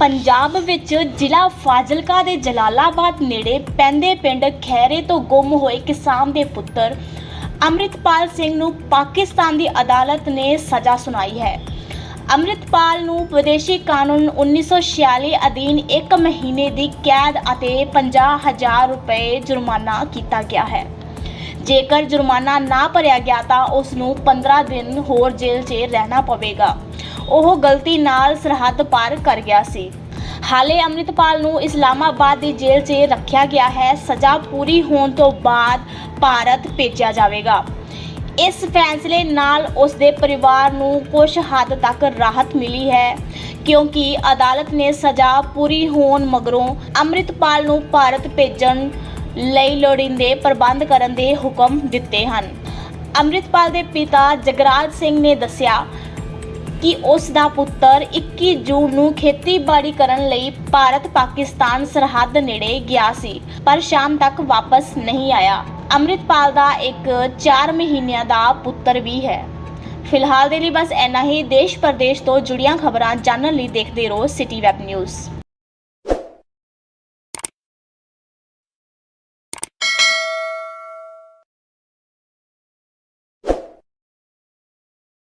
ਪੰਜਾਬ ਵਿੱਚ ਜ਼ਿਲ੍ਹਾ ਫਾਜ਼ਿਲਕਾ ਦੇ ਜਲਾਲਾਬਾਦ ਨੇੜੇ ਪੈਂਦੇ ਪਿੰਡ ਖੈਰੇ ਤੋਂ ਗੁੰਮ ਹੋਏ ਕਿਸਾਨ ਦੇ ਪੁੱਤਰ ਅੰਮ੍ਰਿਤਪਾਲ ਸਿੰਘ ਨੂੰ ਪਾਕਿਸਤਾਨ ਦੀ ਅਦਾਲਤ ਨੇ ਸਜ਼ਾ ਸੁਣਾਈ ਹੈ। ਅੰਮ੍ਰਿਤਪਾਲ ਨੂੰ ਵਿਦੇਸ਼ੀ ਕਾਨੂੰਨ 1946 ਅਧੀਨ 1 ਮਹੀਨੇ ਦੀ ਕੈਦ ਅਤੇ 50000 ਰੁਪਏ ਜੁਰਮਾਨਾ ਕੀਤਾ ਗਿਆ ਹੈ। ਜੇਕਰ ਜੁਰਮਾਨਾ ਨਾ ਭਰਿਆ ਗਿਆ ਤਾਂ ਉਸ ਨੂੰ 15 ਦਿਨ ਹੋਰ ਜੇਲ੍ਹ 'ਚ ਰਹਿਣਾ ਪਵੇਗਾ। ਉਹ ਗਲਤੀ ਨਾਲ ਸਰਹੱਦ ਪਾਰ ਕਰ ਗਿਆ ਸੀ। ਹਾਲੇ ਅੰਮ੍ਰਿਤਪਾਲ ਨੂੰ ਇਸਲਾਮਾਬਾਦ ਦੀ ਜੇਲ੍ਹ 'ਚ ਰੱਖਿਆ ਗਿਆ ਹੈ। ਸਜ਼ਾ ਪੂਰੀ ਹੋਣ ਤੋਂ ਬਾਅਦ ਭਾਰਤ ਭੇਜਿਆ ਜਾਵੇਗਾ। ਇਸ ਫੈਸਲੇ ਨਾਲ ਉਸ ਦੇ ਪਰਿਵਾਰ ਨੂੰ ਕੁਝ ਹੱਦ ਤੱਕ ਰਾਹਤ ਮਿਲੀ ਹੈ, ਕਿਉਂਕਿ ਅਦਾਲਤ ਨੇ ਸਜ਼ਾ ਪੂਰੀ ਹੋਣ ਮਗਰੋਂ ਅੰਮ੍ਰਿਤਪਾਲ ਨੂੰ ਭਾਰਤ ਭੇਜਣ ਲਈ ਲੋੜੀਂਦੇ ਪ੍ਰਬੰਧ ਕਰਨ ਦੇ ਹੁਕਮ ਦਿੱਤੇ ਹਨ। ਅੰਮ੍ਰਿਤਪਾਲ ਦੇ ਪਿਤਾ ਜਗਰਾਜ ਸਿੰਘ ਨੇ ਦੱਸਿਆ ਕਿ ਉਸ ਦਾ ਪੁੱਤਰ 21 ਜੂਨ ਨੂੰ ਖੇਤੀਬਾੜੀ ਕਰਨ ਲਈ ਭਾਰਤ ਪਾਕਿਸਤਾਨ ਸਰਹੱਦ ਨੇੜੇ ਗਿਆ ਸੀ, ਪਰ ਸ਼ਾਮ ਤੱਕ ਵਾਪਸ ਨਹੀਂ ਆਇਆ। ਅੰਮ੍ਰਿਤਪਾਲ ਦਾ ਇੱਕ 4 ਮਹੀਨਿਆਂ ਦਾ ਪੁੱਤਰ ਵੀ ਹੈ। ਫਿਲਹਾਲ ਦੇ ਲਈ ਬਸ ਇੰਨਾ ਹੀ। ਦੇਸ਼ ਪ੍ਰਦੇਸ਼ ਤੋਂ ਜੁੜੀਆਂ ਖਬਰਾਂ ਜਾਣਨ ਲਈ ਦੇਖਦੇ ਰਹੋ ਸਿਟੀ ਵੈਬ ਨਿਊਜ਼